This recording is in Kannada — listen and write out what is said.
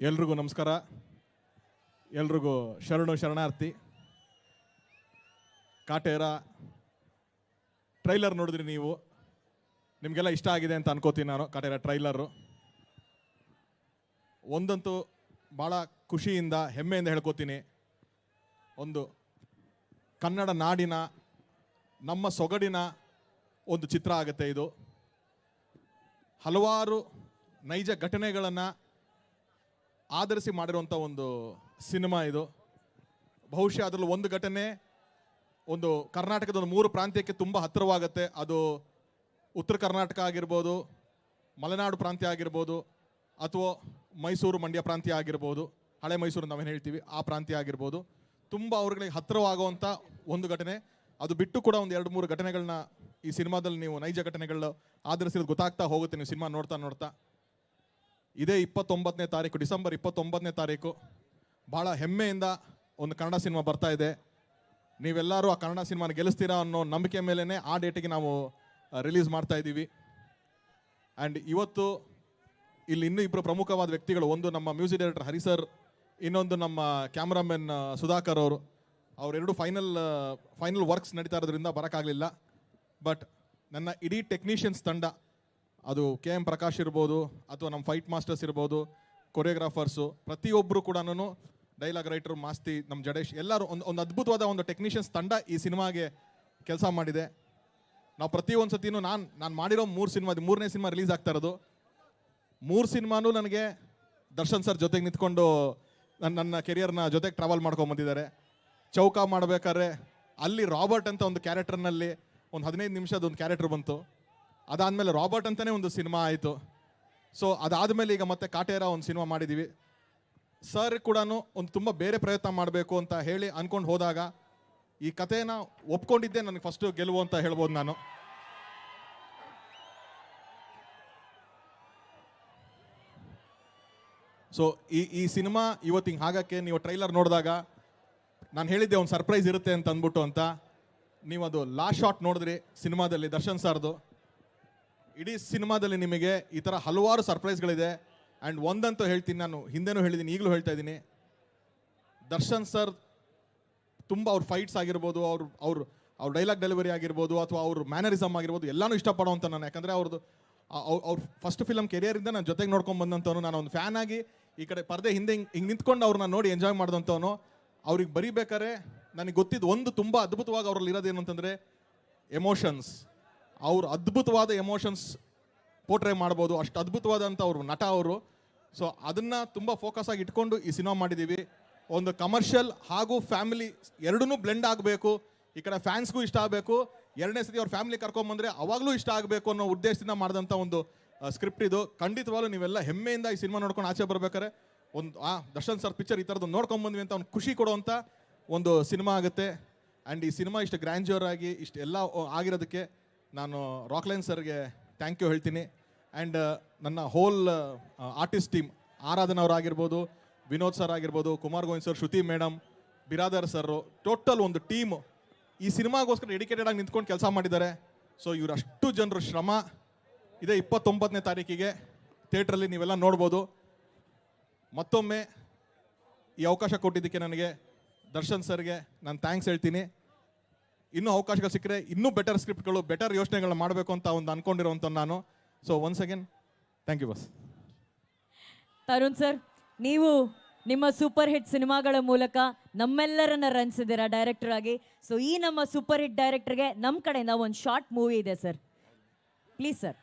ಎಲ್ರಿಗೂ ನಮಸ್ಕಾರ. ಎಲ್ರಿಗೂ ಶರಣು ಶರಣಾರ್ಥಿ. ಕಾಟೇರ, ಟ್ರೈಲರ್ ನೋಡಿದ್ರಿ ನೀವು? ನಿಮಗೆಲ್ಲ ಇಷ್ಟ ಆಗಿದೆ ಅಂತ ಅನ್ಕೋತೀನಿ ನಾನು, ಕಾಟೇರ ಟ್ರೈಲರು. ಒಂದಂತೂ ಭಾಳ ಖುಷಿಯಿಂದ, ಹೆಮ್ಮೆಯಿಂದ ಹೇಳ್ಕೋತೀನಿ. ಒಂದು ಕನ್ನಡ ನಾಡಿನ, ನಮ್ಮ ಸೊಗಡಿನ ಒಂದು ಚಿತ್ರ ಆಗುತ್ತೆ ಇದು. ಹಲವಾರು ನೈಜ ಘಟನೆಗಳನ್ನು ಆಧರಿಸಿ ಮಾಡಿರುವಂಥ ಒಂದು ಸಿನಿಮಾ ಇದು. ಬಹುಶಃ ಅದರಲ್ಲಿ ಒಂದು ಘಟನೆ ಒಂದು ಕರ್ನಾಟಕದ ಒಂದು ಮೂರು ಪ್ರಾಂತ್ಯಕ್ಕೆ ತುಂಬ ಹತ್ತಿರವಾಗುತ್ತೆ. ಅದು ಉತ್ತರ ಕರ್ನಾಟಕ ಆಗಿರ್ಬೋದು, ಮಲೆನಾಡು ಪ್ರಾಂತ್ಯ ಆಗಿರ್ಬೋದು, ಅಥವಾ ಮೈಸೂರು ಮಂಡ್ಯ ಪ್ರಾಂತ್ಯ ಆಗಿರ್ಬೋದು. ಹಳೆ ಮೈಸೂರು ನಾವೇನು ಹೇಳ್ತೀವಿ, ಆ ಪ್ರಾಂತ್ಯ ಆಗಿರ್ಬೋದು. ತುಂಬ ಅವ್ರಿಗೆ ಹತ್ತಿರವಾಗುವಂಥ ಒಂದು ಘಟನೆ. ಅದು ಬಿಟ್ಟು ಕೂಡ ಒಂದು ಎರಡು ಮೂರು ಘಟನೆಗಳನ್ನ ಈ ಸಿನಿಮಾದಲ್ಲಿ ನೀವು ನೈಜ ಘಟನೆಗಳು ಆಧರಿಸಿರೋದು ಗೊತ್ತಾಗ್ತಾ ಹೋಗುತ್ತೆ. ನೀವು ಸಿನಿಮಾ ನೋಡ್ತಾ ನೋಡ್ತಾ. ಇದೇ ಇಪ್ಪತ್ತೊಂಬತ್ತನೇ ತಾರೀಕು, ಡಿಸೆಂಬರ್ ಇಪ್ಪತ್ತೊಂಬತ್ತನೇ ತಾರೀಕು. ಭಾಳ ಹೆಮ್ಮೆಯಿಂದ ಒಂದು ಕನ್ನಡ ಸಿನಿಮಾ ಬರ್ತಾ ಇದೆ. ನೀವೆಲ್ಲರೂ ಆ ಕನ್ನಡ ಸಿನಿಮಾನ ಗೆಲ್ಲಿಸ್ತೀರಾ ಅನ್ನೋ ನಂಬಿಕೆ ಮೇಲೇ ಆ ಡೇಟಿಗೆ ನಾವು ರಿಲೀಸ್ ಮಾಡ್ತಾ ಇದ್ದೀವಿ. ಆ್ಯಂಡ್ ಇವತ್ತು ಇಲ್ಲಿ ಇನ್ನೂ ಇಬ್ಬರು ಪ್ರಮುಖವಾದ ವ್ಯಕ್ತಿಗಳು, ಒಂದು ನಮ್ಮ ಮ್ಯೂಸಿಕ್ ಡೈರೆಕ್ಟರ್ ಹರಿ ಸರ್, ಇನ್ನೊಂದು ನಮ್ಮ ಕ್ಯಾಮ್ರಾಮನ್ ಸುಧಾಕರ್ ಅವರು. ಅವರೆರಡು ಫೈನಲ್ ಫೈನಲ್ ವರ್ಕ್ಸ್ ನಡೀತಾ ಇರೋದ್ರಿಂದ ಬರೋಕ್ಕಾಗಲಿಲ್ಲ. ಬಟ್ ನನ್ನ ಇಡೀ ಟೆಕ್ನಿಷಿಯನ್ಸ್ ತಂಡ ಅದು ಕೆ ಎಂ ಪ್ರಕಾಶ್ ಇರ್ಬೋದು ಅಥವಾ ನಮ್ಮ ಫೈಟ್ ಮಾಸ್ಟರ್ಸ್ ಇರ್ಬೋದು, ಕೊರಿಯೋಗ್ರಾಫರ್ಸು ಪ್ರತಿಯೊಬ್ಬರು ಕೂಡ ಡೈಲಾಗ್ ರೈಟರ್ ಮಾಸ್ತಿ, ನಮ್ಮ ಜಡೇಶ್, ಎಲ್ಲರೂ ಒಂದು ಒಂದು ಅದ್ಭುತವಾದ ಒಂದು ಟೆಕ್ನಿಷಿಯನ್ಸ್ ತಂಡ ಈ ಸಿನಿಮಾಗೆ ಕೆಲಸ ಮಾಡಿದೆ. ನಾವು ಪ್ರತಿಯೊಂದು ಸತಿನೂ ನಾನು ನಾನು ಮಾಡಿರೋ ಮೂರು ಸಿನಿಮಾ ಮೂರನೇ ಸಿನಿಮಾ ರಿಲೀಸ್ ಆಗ್ತಾ ಇರೋದು. ಮೂರು ಸಿನಿಮಾನೂ ನನಗೆ ದರ್ಶನ್ ಸರ್ ಜೊತೆಗೆ ನಿಂತ್ಕೊಂಡು ನನ್ನ ನನ್ನ ಕೆರಿಯರ್ನ ಜೊತೆಗೆ ಟ್ರಾವೆಲ್ ಮಾಡ್ಕೊಂಬಂದಿದ್ದಾರೆ ಚೌಕ ಮಾಡಬೇಕಾದ್ರೆ ಅಲ್ಲಿ ರಾಬರ್ಟ್ ಅಂತ ಒಂದು ಕ್ಯಾರೆಕ್ಟರ್ನಲ್ಲಿ ಒಂದು ಹದಿನೈದು ನಿಮಿಷದ ಒಂದು ಕ್ಯಾರೆಕ್ಟರ್ ಬಂತು. ಅದಾದಮೇಲೆ ರಾಬರ್ಟ್ ಅಂತಲೇ ಒಂದು ಸಿನಿಮಾ ಆಯಿತು. ಸೊ ಅದಾದಮೇಲೆ ಈಗ ಮತ್ತೆ ಕಾಟೇರ ಒಂದು ಸಿನಿಮಾ ಮಾಡಿದ್ದೀವಿ ಸರ್ ಕೂಡ ಒಂದು ತುಂಬ ಬೇರೆ ಪ್ರಯತ್ನ ಮಾಡಬೇಕು ಅಂತ ಹೇಳಿ ಅಂದ್ಕೊಂಡು ಹೋದಾಗ ಈ ಕಥೆನ ಒಪ್ಕೊಂಡಿದ್ದೆ ನನಗೆ ಫಸ್ಟ್ ಗೆಲುವು ಅಂತ ಹೇಳ್ಬೋದು ನಾನು. ಸೊ ಈ ಈ ಸಿನಿಮಾ ಇವತ್ತು ಹಿಂಗೆ ಆಗಕ್ಕೆ ನೀವು ಟ್ರೈಲರ್ ನೋಡಿದಾಗ ನಾನು ಹೇಳಿದ್ದೆ ಒಂದು ಸರ್ಪ್ರೈಸ್ ಇರುತ್ತೆ ಅಂತ ಅಂದ್ಬಿಟ್ಟು ಅಂತ. ನೀವು ಅದು ಲಾಸ್ಟ್ ಶಾಟ್ ನೋಡಿದ್ರಿ ಸಿನಿಮಾದಲ್ಲಿ ದರ್ಶನ್ ಸರ್ದು. ಇಡೀ ಸಿನಿಮಾದಲ್ಲಿ ನಿಮಗೆ ಈ ಥರ ಹಲವಾರು ಸರ್ಪ್ರೈಸ್ಗಳಿದೆ. ಆ್ಯಂಡ್ ಒಂದಂತೂ ಹೇಳ್ತೀನಿ ನಾನು, ಹಿಂದೆನೂ ಹೇಳಿದ್ದೀನಿ ಈಗಲೂ ಹೇಳ್ತಾ ಇದ್ದೀನಿ. ದರ್ಶನ್ ಸರ್ ತುಂಬ ಅವ್ರ ಫೈಟ್ಸ್ ಆಗಿರ್ಬೋದು, ಅವ್ರ ಅವ್ರ ಅವ್ರ ಡೈಲಾಗ್ ಡೆಲಿವರಿ ಆಗಿರ್ಬೋದು, ಅಥವಾ ಅವ್ರ ಮ್ಯಾನರಿಸಮ್ ಆಗಿರ್ಬೋದು, ಎಲ್ಲಾನು ಇಷ್ಟಪಡೋವಂಥ ನಾನು. ಯಾಕಂದರೆ ಅವ್ರದ್ದು ಅವ್ರ ಫಸ್ಟ್ ಫಿಲಮ್ ಕೆರಿಯರಿಂದ ನಾನು ಜೊತೆಗೆ ನೋಡ್ಕೊಂಡು ಬಂದಂಥವನು ನಾನು ಒಂದು ಫ್ಯಾನ್ ಆಗಿ, ಈ ಕಡೆ ಪರದೆ ಹಿಂದೆ ಹಿಂಗೆ ನಿಂತ್ಕೊಂಡು ಅವ್ರನ್ನ ನೋಡಿ ಎಂಜಾಯ್ ಮಾಡಿದಂಥವನು. ಅವ್ರಿಗೆ ಬರೀಬೇಕಾದ್ರೆ ನನಗೆ ಗೊತ್ತಿದ್ದು ಒಂದು ತುಂಬ ಅದ್ಭುತವಾಗಿ ಅವ್ರಲ್ಲಿ ಇರೋದೇನು ಅಂತಂದರೆ ಎಮೋಷನ್ಸ್ ಅವ್ರು ಅದ್ಭುತವಾದ ಎಮೋಷನ್ಸ್ ಪೋರ್ಟ್ರೇ ಮಾಡ್ಬೋದು. ಅಷ್ಟು ಅದ್ಭುತವಾದಂಥ ಅವರು ನಟ ಅವರು. ಸೊ ಅದನ್ನು ತುಂಬ ಫೋಕಸ್ ಆಗಿ ಇಟ್ಕೊಂಡು ಈ ಸಿನಿಮಾ ಮಾಡಿದ್ದೀವಿ ಒಂದು ಕಮರ್ಷಿಯಲ್ ಹಾಗೂ ಫ್ಯಾಮಿಲಿ ಎರಡೂ ಬ್ಲೆಂಡ್ ಆಗಬೇಕು. ಈ ಕಡೆ ಫ್ಯಾನ್ಸ್ಗೂ ಇಷ್ಟ ಆಗಬೇಕು. ಎರಡನೇ ಸತಿ ಅವ್ರ ಫ್ಯಾಮಿಲಿ ಕರ್ಕೊಂಬಂದ್ರೆ ಅವಾಗಲೂ ಇಷ್ಟ ಆಗಬೇಕು ಅನ್ನೋ ಉದ್ದೇಶದಿಂದ ಮಾಡಿದಂಥ ಒಂದು ಸ್ಕ್ರಿಪ್ಟ್ ಇದು. ಖಂಡಿತವಾಗ್ಲೂ ನೀವೆಲ್ಲ ಹೆಮ್ಮೆಯಿಂದ ಈ ಸಿನಿಮಾ ನೋಡ್ಕೊಂಡು ಆಚೆ ಬರ್ಬೇಕಾದ್ರೆ ಒಂದು, ಆ, ದರ್ಶನ್ ಸರ್ ಪಿಕ್ಚರ್ ಈ ಥರದ್ದು ನೋಡ್ಕೊಂಬಂದ್ವಿ ಅಂತ ಒಂದು ಖುಷಿ ಕೊಡುವಂಥ ಒಂದು ಸಿನಿಮಾ ಆಗುತ್ತೆ. ಆ್ಯಂಡ್ ಈ ಸಿನಿಮಾ ಇಷ್ಟು ಗ್ರ್ಯಾಂಡ್ಯೂರ್ ಆಗಿ, ಇಷ್ಟು ಎಲ್ಲ ಆಗಿರೋದಕ್ಕೆ ನಾನು ರಾಕ್ಲೈನ್ ಸರ್ಗೆ ಥ್ಯಾಂಕ್ ಯು ಹೇಳ್ತೀನಿ. ಆ್ಯಂಡ್ ನನ್ನ ಹೋಲ್ ಆರ್ಟಿಸ್ಟ್ ಟೀಮ್ ಆರಾಧನ ಅವರಾಗಿರ್ಬೋದು ವಿನೋದ್ ಸರ್ ಆಗಿರ್ಬೋದು, Kumar Govind sir Shruti madam Biradar sir total ಒಂದು ಟೀಮ್ ಈ ಸಿನಿಮಾಗೋಸ್ಕರ ಡೆಡಿಕೇಟೆಡ್ ಆಗಿ ನಿಂತ್ಕೊಂಡು ಕೆಲಸ ಮಾಡಿದ್ದಾರೆ. ಸೊ ಇವರು ಅಷ್ಟು ಜನರು ಶ್ರಮ. ಇದೇ ಇಪ್ಪತ್ತೊಂಬತ್ತನೇ ತಾರೀಕಿಗೆ ಥಿಯೇಟ್ರಲ್ಲಿ ನೀವೆಲ್ಲ ನೋಡ್ಬೋದು. ಮತ್ತೊಮ್ಮೆ ಈ ಅವಕಾಶ ಕೊಟ್ಟಿದ್ದಕ್ಕೆ ನನಗೆ ದರ್ಶನ್ ಸರ್ಗೆ ನಾನು ಥ್ಯಾಂಕ್ಸ್ ಹೇಳ್ತೀನಿ. ಇನ್ನೂ ಅವಕಾಶಗಳು ಸಿಕ್ಕರೆ ಇನ್ನೂ ಬೆಟರ್ ಸ್ಕ್ರಿಪ್ಟ್ಗಳು ಬೆಟರ್ ಯೋಚನೆಗಳನ್ನ ಮಾಡಬೇಕು ಅಂತ ಒಂದು ಅನ್ಕೊಂಡಿರೋಂಥ ನಾನು. So once again thank you bus Tarun sir ನೀವು ನಿಮ್ಮ ಸೂಪರ್ ಹಿಟ್ ಸಿನಿಮಾಗಳ ಮೂಲಕ ನಮ್ಮೆಲ್ಲರನ್ನ ರಂಜಿಸಿದ್ದೀರಾ ಡೈರೆಕ್ಟರ್ ಆಗಿ? ಸೊ ಈ ನಮ್ಮ ಸೂಪರ್ ಹಿಟ್ ಡೈರೆಕ್ಟರ್ಗೆ ನಮ್ಮ ಕಡೆಯಿಂದ ಒಂದು ಶಾರ್ಟ್ ಮೂವಿ ಇದೆ ಸರ್ ಪ್ಲೀಸ್ ಸರ್